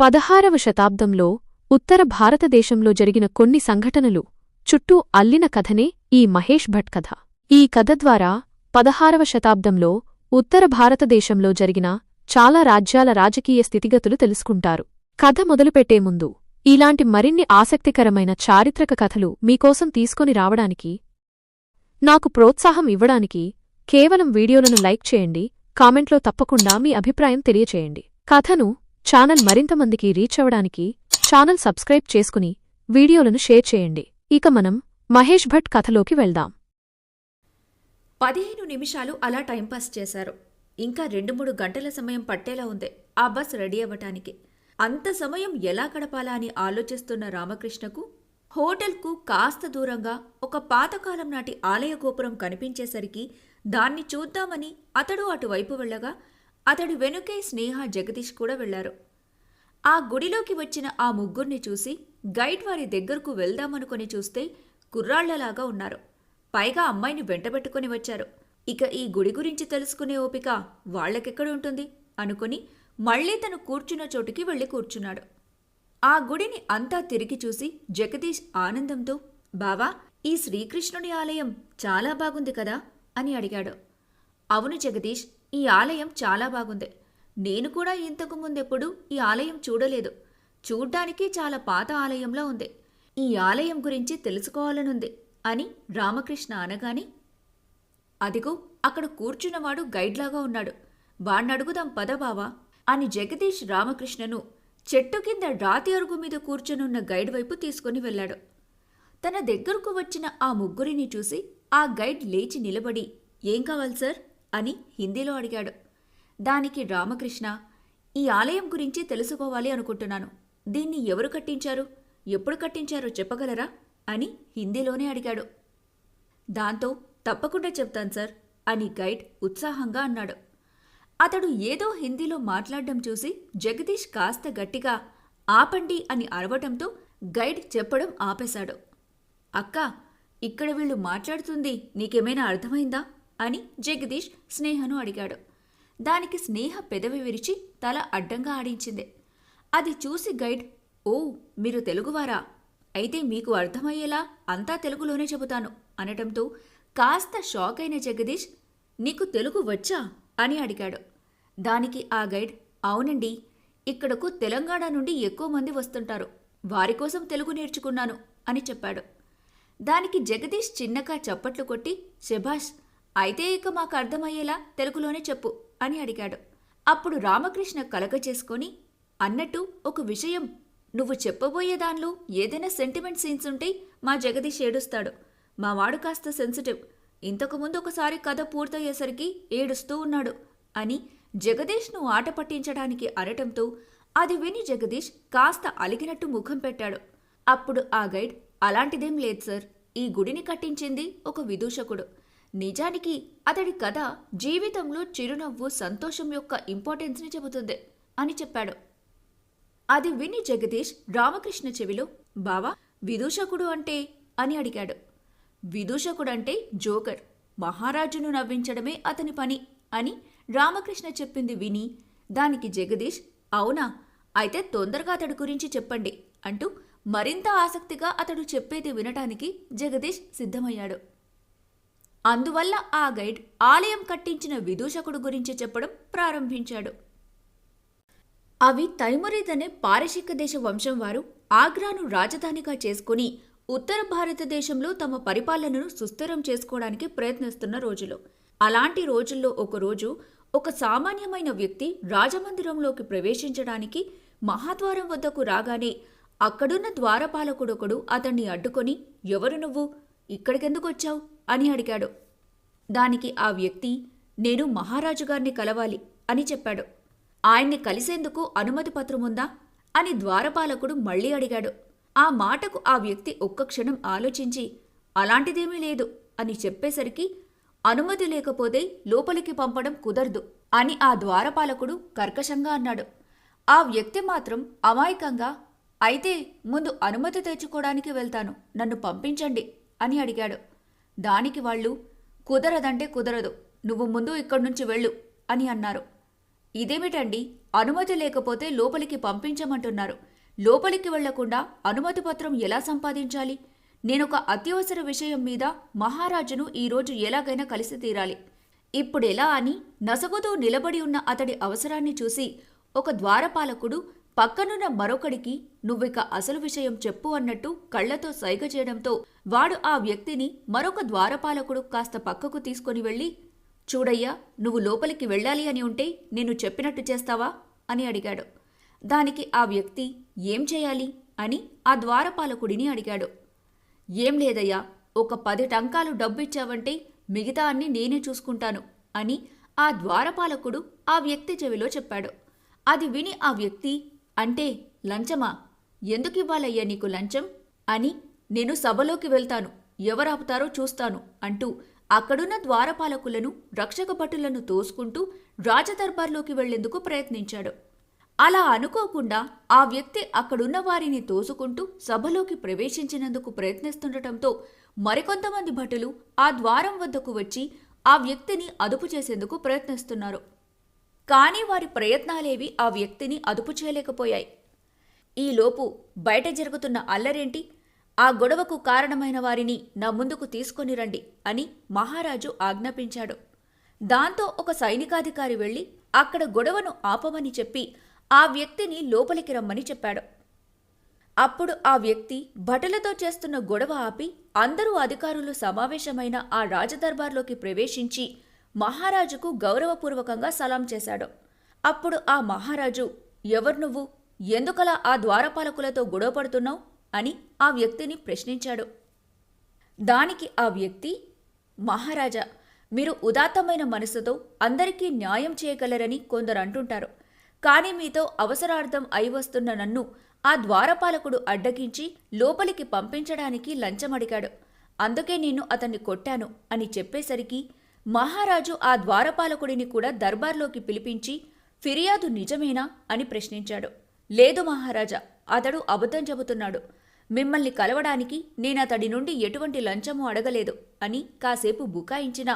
పదహారవ శతాబ్దంలో ఉత్తర భారతదేశంలో జరిగిన కొన్ని సంఘటనలు చుట్టూ అల్లిన కథనే ఈ మహేష్ భట్ కథ. ఈ కథ ద్వారా పదహారవ శతాబ్దంలో ఉత్తర భారతదేశంలో జరిగిన చాలా రాజ్యాల రాజకీయ స్థితిగతులు తెలుసుకుంటారు. కథ మొదలుపెట్టే ముందు ఇలాంటి మరిన్ని ఆసక్తికరమైన చారిత్రక కథలు మీకోసం తీసుకొని రావడానికి నాకు ప్రోత్సాహం ఇవ్వడానికి కేవలం వీడియోలను లైక్ చేయండి కామెంట్లో తప్పకుండా మీ అభిప్రాయం తెలియచేయండి. కథను ఛానల్ మరింత మందికి రీచ్ అవ్వడానికి ఛానల్ సబ్స్క్రైబ్ చేసుకుని వీడియోలను షేర్ చేయండి. ఇక మనం మహేష్ భట్ కథలోకి వెళ్దాం. పదిహేను నిమిషాలు అలా టైంపాస్ చేశారు. ఇంకా రెండు మూడు గంటల సమయం పట్టేలా ఉంది ఆ బస్ రెడీ అవ్వటానికి. అంత సమయం ఎలా గడపాలా అని ఆలోచిస్తున్న రామకృష్ణకు హోటల్కు కాస్త దూరంగా ఒక పాతకాలం నాటి ఆలయ గోపురం కనిపించేసరికి దాన్ని చూద్దామని అతడు అటువైపు వెళ్ళగా అతడి వెనుకే స్నేహ జగదీష్ కూడా వెళ్ళారు ఆ గుడిలోకి వచ్చిన ఆ ముగ్గుర్ని చూసి గైడ్ వారి దగ్గరకు వెళ్దామనుకుని చూస్తే కుర్రాళ్ళలాగా ఉన్నారు. పైగా అమ్మాయిని వెంటబెట్టుకుని వచ్చారు. ఇక ఈ గుడి గురించి తెలుసుకునే ఓపిక వాళ్ళకెక్కడ ఉంటుంది? అనుకుని మళ్ళీ తను కూర్చున్న చోటుకి వెళ్ళి కూర్చున్నాడు. ఆ గుడిని అంతా తిరిగి చూసి జగదీష్ ఆనందంతో బావా ఈ శ్రీకృష్ణుని ఆలయం చాలా బాగుంది కదా? అని అడిగాడు. అవును జగదీష్ ఈ ఆలయం చాలా బాగుంది. నేను కూడా ఇంతకు ముందెప్పుడు ఈ ఆలయం చూడలేదు. చూడ్డానికి చాలా పాత ఆలయంలో ఉంది. ఈ ఆలయం గురించి తెలుసుకోవాలనుంది అని రామకృష్ణ అనగానే అదిగో అక్కడ కూర్చున్నవాడు గైడ్లాగా ఉన్నాడు. వాణ్ణడుగుదాం పదబావా అని జగదీష్ రామకృష్ణను చెట్టు కింద రాతి అరుగు మీద కూర్చునున్న గైడ్ వైపు తీసుకుని వెళ్ళాడు. తన దగ్గరకు వచ్చిన ఆ ముగ్గురిని చూసి ఆ గైడ్ లేచి నిలబడి ఏం కావాలి సార్? అని హిందీలో అడిగాడు. దానికి రామకృష్ణ ఈ ఆలయం గురించి తెలుసుకోవాలి అనుకుంటున్నాను. దీన్ని ఎవరు కట్టించారు? ఎప్పుడు కట్టించారో చెప్పగలరా? అని హిందీలోనే అడిగాడు. దాంతో తప్పకుండా చెప్తాను సార్ అని గైడ్ ఉత్సాహంగా అన్నాడు. అతడు ఏదో హిందీలో మాట్లాడడం చూసి జగదీష్ కాస్త గట్టిగా ఆపండి అని అరవటంతో గైడ్ చెప్పడం ఆపేశాడు. అక్క ఇక్కడ వీళ్ళు మాట్లాడుతుంది నీకేమైనా అర్థమైందా? అని జగదీష్ స్నేహను అడిగాడు. దానికి స్నేహ పెదవి విరిచి తల అడ్డంగా ఆడించింది. అది చూసి గైడ్ ఓ మీరు తెలుగువారా? అయితే మీకు అర్థమయ్యేలా అంతా తెలుగులోనే చెబుతాను అనటంతో కాస్త షాక్ అయిన జగదీష్ నీకు తెలుగు వచ్చా? అని అడిగాడు. దానికి ఆ గైడ్ అవునండి ఇక్కడకు తెలంగాణ నుండి ఎక్కువ మంది వస్తుంటారు. వారి కోసం తెలుగు నేర్చుకున్నాను అని చెప్పాడు. దానికి జగదీష్ చిన్నగా చప్పట్లు కొట్టి శభాష్ అయితే ఇక మాకు అర్థమయ్యేలా తెలుగులోనే చెప్పు అని అడిగాడు. అప్పుడు రామకృష్ణ కలగ చేసుకొని అన్నట్టు ఒక విషయం నువ్వు చెప్పబోయే దానిలో ఏదైనా సెంటిమెంట్ సీన్స్ ఉంటే మా జగదీష్ ఏడుస్తాడు. మా వాడు కాస్త సెన్సిటివ్ ఇంతకుముందు ఒకసారి కథ పూర్తయ్యేసరికి ఏడుస్తూ ఉన్నాడు అని జగదీష్ను ఆట పట్టించడానికి అనటంతో అది విని జగదీష్ కాస్త అలిగినట్టు ముఖం పెట్టాడు. అప్పుడు ఆ గైడ్ అలాంటిదేం లేదు సార్. ఈ గుడిని కట్టించింది ఒక విదూషకుడు. నిజానికి అతడి కథ జీవితంలో చిరునవ్వు సంతోషం యొక్క ఇంపార్టెన్స్ని చెబుతుంది అని చెప్పాడు. అది విని జగదీష్ రామకృష్ణ చెవిలో బావా విదూషకుడు అంటే? అని అడిగాడు. విదూషకుడంటే జోకర్. మహారాజును నవ్వించడమే అతని పని అని రామకృష్ణ చెప్పింది విని దానికి జగదీష్ అవునా? అయితే తొందరగా అతడి గురించి చెప్పండి అంటూ మరింత ఆసక్తిగా అతడు చెప్పేది వినటానికి జగదీష్ సిద్ధమయ్యాడు. అందువల్ల ఆ గైడ్ ఆలయం కట్టించిన విదూషకుడు గురించి చెప్పడం ప్రారంభించాడు. అవి తైమురీద్ అనే పారశీక దేశ వంశం వారు ఆగ్రాను రాజధానిగా చేసుకుని ఉత్తర భారతదేశంలో తమ పరిపాలనను సుస్థిరం చేసుకోవడానికి ప్రయత్నిస్తున్న రోజులు. అలాంటి రోజుల్లో ఒకరోజు ఒక సామాన్యమైన వ్యక్తి రాజమందిరంలోకి ప్రవేశించడానికి మహాద్వారం వద్దకు రాగానే అక్కడున్న ద్వారపాలకుడొకడు అతన్ని అడ్డుకొని ఎవరు నువ్వు? ఇక్కడికెందుకు వచ్చావు? అని అడిగాడు. దానికి ఆ వ్యక్తి నేను మహారాజు గారిని కలవాలి అని చెప్పాడు. ఆయన్ని కలిసేందుకు అనుమతి పత్రముందా అని ద్వారపాలకుడు మళ్ళీ అడిగాడు. ఆ మాటకు ఆ వ్యక్తి ఒక్క క్షణం ఆలోచించి అలాంటిదేమీ లేదు అని చెప్పేసరికి అనుమతి లేకపోతే లోపలికి పంపడం కుదరదు అని ఆ ద్వారపాలకుడు కర్కశంగా అన్నాడు. ఆ వ్యక్తి మాత్రం అమాయకంగా అయితే ముందు అనుమతి తెచ్చుకోవడానికి వెళ్తాను నన్ను పంపించండి అని అడిగాడు. దానికి వాళ్ళు కుదరదంటే కుదరదు నువ్వు ముందు ఇక్కడి నుంచి వెళ్ళు అని అన్నారు. ఇదేమిటండి? అనుమతి లేకపోతే లోపలికి పంపించమంటున్నారు. లోపలికి వెళ్ళకుండా అనుమతి పత్రం ఎలా సంపాదించాలి? నేనొక అత్యవసర విషయం మీద మహారాజును ఈరోజు ఎలాగైనా కలిసి తీరాలి. ఇప్పుడెలా అని నసగుతూ నిలబడి ఉన్న అతడి అవసరాన్ని చూసి ఒక ద్వారపాలకుడు పక్కనున్న మరొకడికి నువ్విక అసలు విషయం చెప్పు అన్నట్టు కళ్ళతో సైగ చేయడంతో వాడు ఆ వ్యక్తిని మరొక ద్వారపాలకుడు కాస్త పక్కకు తీసుకొని వెళ్ళి చూడయ్యా నువ్వు లోపలికి వెళ్ళాలి అని ఉంటే నేను చెప్పినట్టు చేస్తావా? అని అడిగాడు. దానికి ఆ వ్యక్తి ఏం చేయాలి? అని ఆ ద్వారపాలకుడిని అడిగాడు. ఏం లేదయ్యా ఒక పది టంకాలు డబ్బిచ్చావంటే మిగతా అన్ని నేనే చూసుకుంటాను అని ఆ ద్వారపాలకుడు ఆ వ్యక్తి చెవిలో చెప్పాడు. అది విని ఆ వ్యక్తి అంటే లంచమా? ఎందుకివ్వాలయ్యా నీకు లంచం? అని నేను సభలోకి వెళ్తాను. ఎవరాపుతారో చూస్తాను అంటూ అక్కడున్న ద్వారపాలకులను రక్షక భటులను తోసుకుంటూ రాజదర్బార్లోకి వెళ్ళేందుకు ప్రయత్నించాడు. అలా అనుకోకుండా ఆ వ్యక్తి అక్కడున్న వారిని తోసుకుంటూ సభలోకి ప్రవేశించినందుకు ప్రయత్నిస్తుండటంతో మరికొంతమంది భటులు ఆ ద్వారం వద్దకు వచ్చి ఆ వ్యక్తిని అదుపు చేసేందుకు ప్రయత్నిస్తున్నారు. కానీ వారి ప్రయత్నాలేవి ఆ వ్యక్తిని అదుపు చేయలేకపోయాయి. ఈలోపు బయట జరుగుతున్న అల్లరేంటి? ఆ గొడవకు కారణమైన వారిని నా ముందుకు తీసుకొని రండి అని మహారాజు ఆజ్ఞాపించాడు. దాంతో ఒక సైనికాధికారి వెళ్ళి అక్కడ గొడవను ఆపమని చెప్పి ఆ వ్యక్తిని లోపలికి రమ్మని చెప్పాడు. అప్పుడు ఆ వ్యక్తి భటులతో చేస్తున్న గొడవ ఆపి అందరూ అధికారులు సమావేశమైన ఆ రాజదర్బార్లోకి ప్రవేశించి మహారాజుకు గౌరవపూర్వకంగా సలాం చేశాడు. అప్పుడు ఆ మహారాజు ఎవరు నువ్వు? ఎందుకలా ఆ ద్వారపాలకులతో గొడవ పడుతున్నావు? అని ఆ వ్యక్తిని ప్రశ్నించాడు. దానికి ఆ వ్యక్తి మహారాజా మీరు ఉదాత్తమైన మనసుతో అందరికీ న్యాయం చేయగలరని కొందరు అంటుంటారు. కానీ మీతో అవసరార్థం అయి వస్తున్న నన్ను ఆ ద్వారపాలకుడు అడ్డగించి లోపలికి పంపించడానికి లంచం అడిగాడు. అందుకే నేను అతన్ని కొట్టాను అని చెప్పేసరికి మహారాజు ఆ ద్వారపాలకుడిని కూడా దర్బార్లోకి పిలిపించి ఫిర్యాదు నిజమేనా? అని ప్రశ్నించాడు. లేదు మహారాజా అతడు అబద్ధం చెబుతున్నాడు. మిమ్మల్ని కలవడానికి నేనతడి నుండి ఎటువంటి లంచము అడగలేదు అని కాసేపు బుకాయించిన.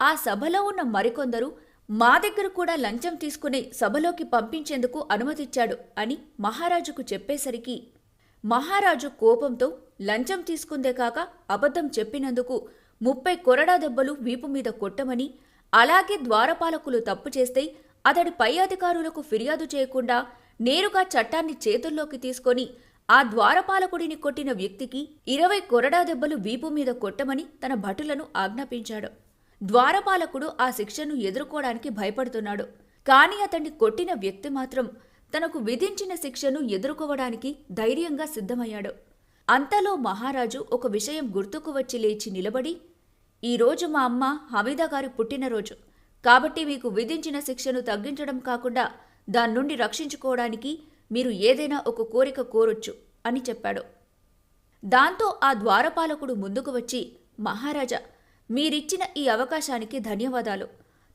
ఆ సభలో ఉన్న మరికొందరు మా దగ్గర కూడా లంచం తీసుకుని సభలోకి పంపించేందుకు అనుమతిచ్చాడు అని మహారాజుకు చెప్పేసరికి మహారాజు కోపంతో లంచం తీసుకుందే కాక అబద్ధం చెప్పినందుకు ముప్పై కొరడా దెబ్బలు వీపు మీద కొట్టమని అలాగే ద్వారపాలకులు తప్పు చేస్తే అతడి పై అధికారులకు ఫిర్యాదు చేయకుండా నేరుగా చట్టాన్ని చేతుల్లోకి తీసుకొని ఆ ద్వారపాలకుడిని కొట్టిన వ్యక్తికి ఇరవై కొరడా దెబ్బలు వీపు మీద కొట్టమని తన భటులను ఆజ్ఞాపించాడు. ద్వారపాలకుడు ఆ శిక్షను ఎదుర్కోవడానికి భయపడుతున్నాడు. కాని అతన్ని కొట్టిన వ్యక్తి మాత్రం తనకు విధించిన శిక్షను ఎదుర్కోవడానికి ధైర్యంగా సిద్ధమయ్యాడు. అంతలో మహారాజు ఒక విషయం గుర్తుకు వచ్చి లేచి నిలబడి ఈరోజు మా అమ్మ హమీదా గారి పుట్టినరోజు. కాబట్టి మీకు విధించిన శిక్షను తగ్గించడం కాకుండా దాని నుండి రక్షించుకోవడానికి మీరు ఏదైనా ఒక కోరిక కోరొచ్చు అని చెప్పాడు. దాంతో ఆ ద్వారపాలకుడు ముందుకు వచ్చి మహారాజా మీరిచ్చిన ఈ అవకాశానికి ధన్యవాదాలు.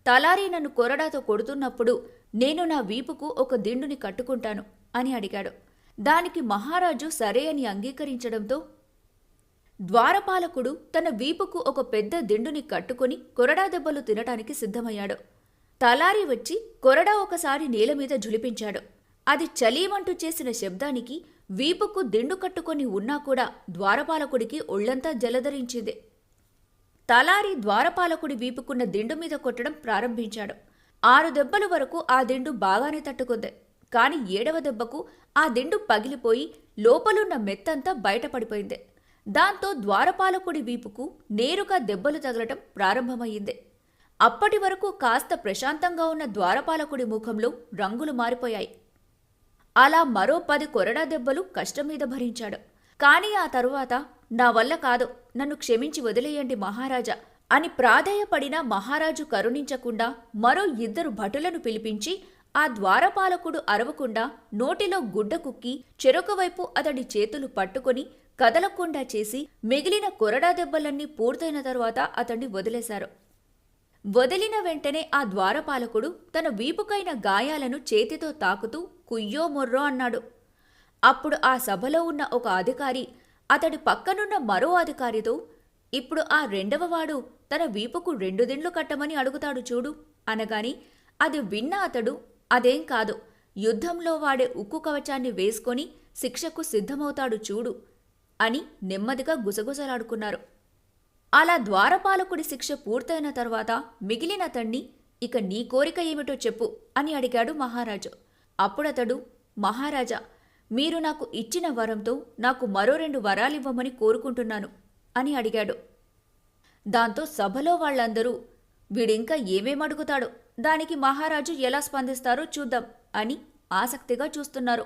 తలారి నన్ను కొరడాతో కొడుతున్నప్పుడు నేను నా వీపుకు ఒక దిండుని కట్టుకుంటాను అని అడిగాడు. దానికి మహారాజు సరే అని అంగీకరించడంతో ద్వారపాలకుడు తన వీపుకు ఒక పెద్ద దిండుని కట్టుకుని కొరడా దెబ్బలు తినటానికి సిద్ధమయ్యాడు. తలారి వచ్చి కొరడా ఒకసారి నేల మీద జులిపించాడు అది చలీమంటూ చేసిన శబ్దానికి వీపుకు దిండు కట్టుకొని ఉన్నా కూడా ద్వారపాలకుడికి ఒళ్ళంతా జలధరించింది. తలారి ద్వారపాలకుడి వీపుకున్న దిండు మీద కొట్టడం ప్రారంభించాడు. ఆరు దెబ్బల వరకు ఆ దిండు బాగానే తట్టుకుంది. కాని ఏడవ దెబ్బకు ఆ దిండు పగిలిపోయి లోపలున్న మెత్తంతా బయటపడిపోయింది. దాంతో ద్వారపాలకుడి వీపుకు నేరుగా దెబ్బలు తగలటం ప్రారంభమయ్యింది. అప్పటి వరకు కాస్త ప్రశాంతంగా ఉన్న ద్వారపాలకుడి ముఖంలో రంగులు మారిపోయాయి. అలా మరో పది కొరడా దెబ్బలు కష్టం మీద భరించాడు. కానీ ఆ తరువాత నా వల్ల కాదు నన్ను క్షమించి వదిలేయండి మహారాజా అని ప్రాధేయపడిన మహారాజు కరుణించకుండా మరో ఇద్దరు భటులను పిలిపించి ఆ ద్వారపాలకుడు అరవకుండా నోటిలో గుడ్డ కుక్కి చెరొక వైపు అతడి చేతులు పట్టుకొని కదలకుండా చేసి మిగిలిన కొరడా దెబ్బలన్నీ పూర్తయిన తరువాత అతన్ని వదిలేశారు. వదిలిన వెంటనే ఆ ద్వారపాలకుడు తన వీపుకైన గాయాలను చేతితో తాకుతూ కుయ్యో మొర్రో అన్నాడు. అప్పుడు ఆ సభలో ఉన్న ఒక అధికారి అతడి పక్కనున్న మరో అధికారితో ఇప్పుడు ఆ రెండవవాడు తన వీపుకు రెండు దిండ్లు కట్టమని అడుగుతాడు చూడు అనగాని అది విన్న అతడు అదేం కాదు యుద్ధంలో వాడే ఉక్కు కవచాన్ని వేసుకొని శిక్షకు సిద్ధమవుతాడు చూడు అని నెమ్మదిగా గుసగుసలాడుకున్నారు. అలా ద్వారపాలకుడి శిక్ష పూర్తయిన తర్వాత మిగిలిన తణ్ణి ఇక నీ కోరిక ఏమిటో చెప్పు అని అడిగాడు మహారాజు. అప్పుడతడు మహారాజా మీరు నాకు ఇచ్చిన వరంతో నాకు మరో రెండు వరాలివ్వమని కోరుకుంటున్నాను అని అడిగాడు. దాంతో సభలో వాళ్ళందరూ వీడింకా ఏమేం అడుగుతాడో దానికి మహారాజు ఎలా స్పందిస్తారో చూద్దాం అని ఆసక్తిగా చూస్తున్నారు.